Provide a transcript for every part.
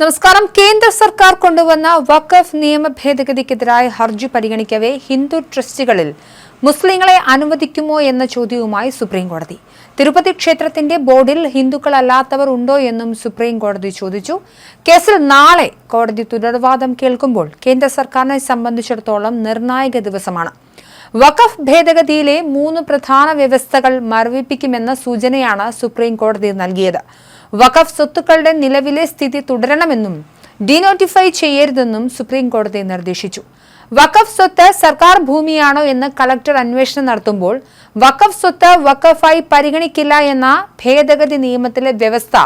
നമസ്കാരം. കേന്ദ്ര സർക്കാർ കൊണ്ടുവന്ന വഖഫ് നിയമ ഭേദഗതിക്കെതിരായ ഹർജി പരിഗണിക്കവേ ഹിന്ദു ട്രസ്റ്റുകളിൽ മുസ്ലിങ്ങളെ അനുവദിക്കുമോ എന്ന ചോദ്യവുമായി സുപ്രീം കോടതി തിരുപ്പതി ക്ഷേത്രത്തിന്റെ ബോർഡിൽ ഹിന്ദുക്കളല്ലാത്തവർ ഉണ്ടോ എന്നും സുപ്രീം കോടതി ചോദിച്ചു. കേസിൽ നാളെ കോടതി തുടർവാദം കേൾക്കുമ്പോൾ കേന്ദ്ര സർക്കാരിനെ സംബന്ധിച്ചിടത്തോളം നിർണായക ദിവസമാണ്. വഖഫ് ഭേദഗതിയിലെ മൂന്ന് പ്രധാന വ്യവസ്ഥകൾ മരവിപ്പിക്കുമെന്ന സൂചനയാണ് സുപ്രീം കോടതി നൽകിയത്. വഖഫ് സ്വത്തുക്കളുടെ നിലവിലെ സ്ഥിതി തുടരണമെന്നും ഡീനോട്ടിഫൈ ചെയ്യരുതെന്നും സുപ്രീം കോടതി നിർദ്ദേശിച്ചു. വഖഫ് സ്വത്ത് സർക്കാർ ഭൂമിയാണോ എന്ന് കളക്ടർ അന്വേഷണം നടത്തുമ്പോൾ വഖഫ് സ്വത്ത് വഖഫായി പരിഗണിക്കില്ല എന്ന ഭേദഗതി നിയമത്തിലെ വ്യവസ്ഥ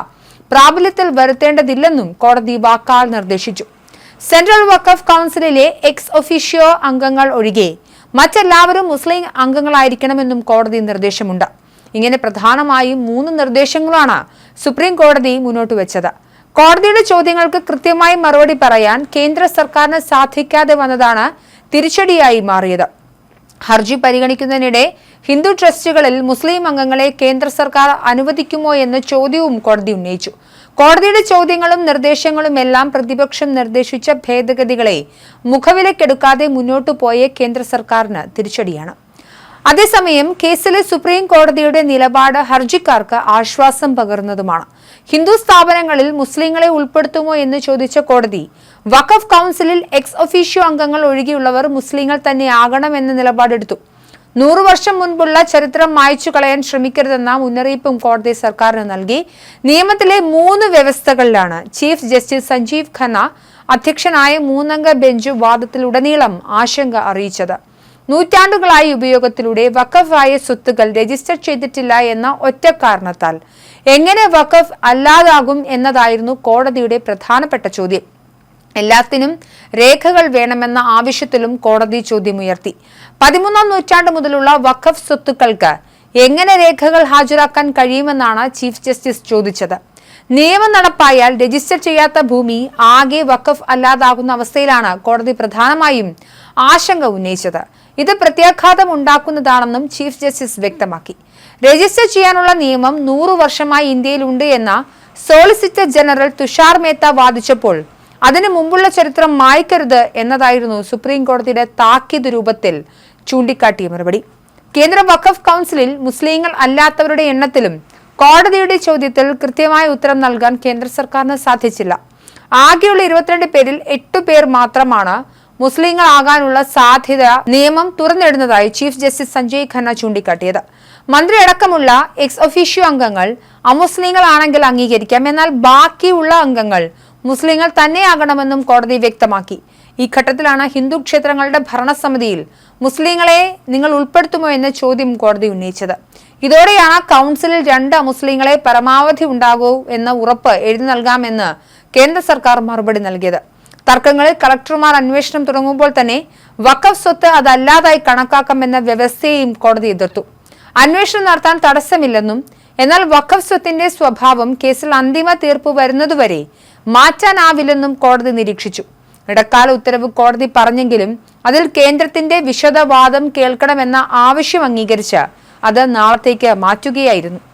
പ്രാബല്യത്തിൽ വരുത്തേണ്ടതില്ലെന്നും കോടതി വാക്കാൽ നിർദ്ദേശിച്ചു. സെൻട്രൽ വഖഫ് കൗൺസിലിലെ എക്സ് ഒഫീഷ്യോ അംഗങ്ങൾ ഒഴികെ മറ്റെല്ലാവരും മുസ്ലിം അംഗങ്ങളായിരിക്കണമെന്നും കോടതി നിർദ്ദേശമുണ്ട്. ഇങ്ങനെ പ്രധാനമായും മൂന്ന് നിർദ്ദേശങ്ങളാണ് സുപ്രീം കോടതി മുന്നോട്ട് വെച്ചത്. കോടതിയുടെ ചോദ്യങ്ങൾക്ക് കൃത്യമായി മറുപടി പറയാൻ കേന്ദ്ര സർക്കാരിന് സാധിക്കാതെ വന്നതാണ് തിരിച്ചടിയായി മാറിയത്. ഹർജി പരിഗണിക്കുന്നതിനിടെ ഹിന്ദു ട്രസ്റ്റുകളിൽ മുസ്ലിം അംഗങ്ങളെ കേന്ദ്ര സർക്കാർ അനുവദിക്കുമോ എന്ന ചോദ്യവും കോടതി ഉന്നയിച്ചു. കോടതിയുടെ ചോദ്യങ്ങളും നിർദ്ദേശങ്ങളും എല്ലാം പ്രതിപക്ഷം നിർദ്ദേശിച്ച ഭേദഗതികളെ മുഖവിലക്കെടുക്കാതെ മുന്നോട്ടു പോയ കേന്ദ്ര സർക്കാരിന് തിരിച്ചടിയാണ്. അതേസമയം കേസിലെ സുപ്രീം കോടതിയുടെ നിലപാട് ഹർജിക്കാർക്ക് ആശ്വാസം പകർന്നതുമാണ്. ഹിന്ദു സ്ഥാപനങ്ങളിൽ മുസ്ലിങ്ങളെ ഉൾപ്പെടുത്തുമോ എന്ന് ചോദിച്ച കോടതി വഖഫ് കൗൺസിലിൽ എക്സ് ഒഫീഷ്യോ അംഗങ്ങൾ ഒഴികെയുള്ളവർ മുസ്ലിങ്ങൾ തന്നെ ആകണമെന്ന നിലപാടെടുത്തു. നൂറു വർഷം മുൻപുള്ള ചരിത്രം മായ്ച്ചു കളയാൻ ശ്രമിക്കരുതെന്ന മുന്നറിയിപ്പും കോടതി സർക്കാരിന് നൽകി. നിയമത്തിലെ മൂന്ന് വ്യവസ്ഥകളിലാണ് ചീഫ് ജസ്റ്റിസ് സഞ്ജീവ് ഖന്ന അധ്യക്ഷനായ മൂന്നംഗ ബെഞ്ച് വാദത്തിലുടനീളം ആശങ്ക അറിയിച്ചത്. നൂറ്റാണ്ടുകളായി ഉപയോഗത്തിലൂടെ വഖഫായ സ്വത്തുകൾ രജിസ്റ്റർ ചെയ്തിട്ടില്ല എന്ന ഒറ്റ കാരണത്താൽ. എങ്ങനെ വഖഫ് അല്ലാതാകും എന്നതായിരുന്നു കോടതിയുടെ പ്രധാനപ്പെട്ട ചോദ്യം. എല്ലാത്തിനും രേഖകൾ വേണമെന്ന ആവശ്യത്തിലും കോടതി ചോദ്യമുയർത്തി. പതിമൂന്നാം നൂറ്റാണ്ട് മുതലുള്ള വഖഫ് സ്വത്തുക്കൾക്ക് എങ്ങനെ രേഖകൾ ഹാജരാക്കാൻ കഴിയുമെന്നാണ് ചീഫ് ജസ്റ്റിസ് ചോദിച്ചത്. നിയമം നടപ്പായാൽ രജിസ്റ്റർ ചെയ്യാത്ത ഭൂമി ആകെ വഖഫ് അല്ലാതാകുന്ന അവസ്ഥയിലാണ് കോടതി പ്രധാനമായും ആശങ്ക ഉന്നയിച്ചത്. ഇത് പ്രത്യാഘാതം ഉണ്ടാക്കുന്നതാണെന്നും ചീഫ് ജസ്റ്റിസ് വ്യക്തമാക്കി. രജിസ്റ്റർ ചെയ്യാനുള്ള നിയമം നൂറു വർഷമായി ഇന്ത്യയിലുണ്ട് എന്ന സോളിസിറ്റർ ജനറൽ തുഷാർ മേത്ത വാദിച്ചപ്പോൾ അതിനു മുമ്പുള്ള ചരിത്രം മായ്ക്കരുത് എന്നതായിരുന്നു സുപ്രീം കോടതിയുടെ താക്കീത് രൂപത്തിൽ ചൂണ്ടിക്കാട്ടിയ മറുപടി. കേന്ദ്ര വഖഫ് കൗൺസിലിൽ മുസ്ലിങ്ങൾ അല്ലാത്തവരുടെ എണ്ണത്തിലും കോടതിയുടെ ചോദ്യത്തിൽ കൃത്യമായ ഉത്തരം നൽകാൻ കേന്ദ്ര സർക്കാരിന് സാധിച്ചില്ല. ആകെയുള്ള ഇരുപത്തിരണ്ട് പേരിൽ എട്ടു പേർ മാത്രമാണ് മുസ്ലിങ്ങളാകാനുള്ള സാധ്യത നിയമം തുറന്നിടുന്നതായി ചീഫ് ജസ്റ്റിസ് സഞ്ജയ് ഖന്ന ചൂണ്ടിക്കാട്ടിയത്. മന്ത്രി അടക്കമുള്ള എക്സ് ഒഫീഷ്യോ അംഗങ്ങൾ അമുസ്ലിങ്ങളാണെങ്കിൽ അംഗീകരിക്കാം. എന്നാൽ ബാക്കിയുള്ള അംഗങ്ങൾ മുസ്ലിങ്ങൾ തന്നെയാകണമെന്നും കോടതി വ്യക്തമാക്കി. ഈ ഘട്ടത്തിലാണ് ഹിന്ദു ക്ഷേത്രങ്ങളുടെ ഭരണസമിതിയിൽ മുസ്ലിങ്ങളെ നിങ്ങൾ ഉൾപ്പെടുത്തുമോ എന്ന ചോദ്യം കോടതി ഉന്നയിച്ചത്. ഇതോടെയാണ് കൗൺസിലിൽ രണ്ട് മുസ്ലിങ്ങളെ പരമാവധി ഉണ്ടാകൂ എന്ന ഉറപ്പ് എഴുതി നൽകാമെന്ന് കേന്ദ്ര സർക്കാർ മറുപടി നൽകിയത്. തർക്കങ്ങളിൽ കളക്ടർമാർ അന്വേഷണം തുടങ്ങുമ്പോൾ തന്നെ വഖഫ് സ്വത്ത് അതല്ലാതായി കണക്കാക്കാമെന്ന വ്യവസ്ഥയെയും കോടതി എതിർത്തു. അന്വേഷണം നടത്താൻ തടസ്സമില്ലെന്നും എന്നാൽ വഖഫ് സ്വത്തിന്റെ സ്വഭാവം കേസിൽ അന്തിമ തീർപ്പ് വരുന്നതുവരെ മാറ്റാനാവില്ലെന്നും കോടതി നിരീക്ഷിച്ചു. ഇടക്കാല ഉത്തരവ് കോടതി പറഞ്ഞെങ്കിലും അതിൽ കേന്ദ്രത്തിന്റെ വിശദവാദം കേൾക്കണമെന്ന ആവശ്യം അംഗീകരിച്ച് അത് നാളത്തേക്ക് മാറ്റുകയായിരുന്നു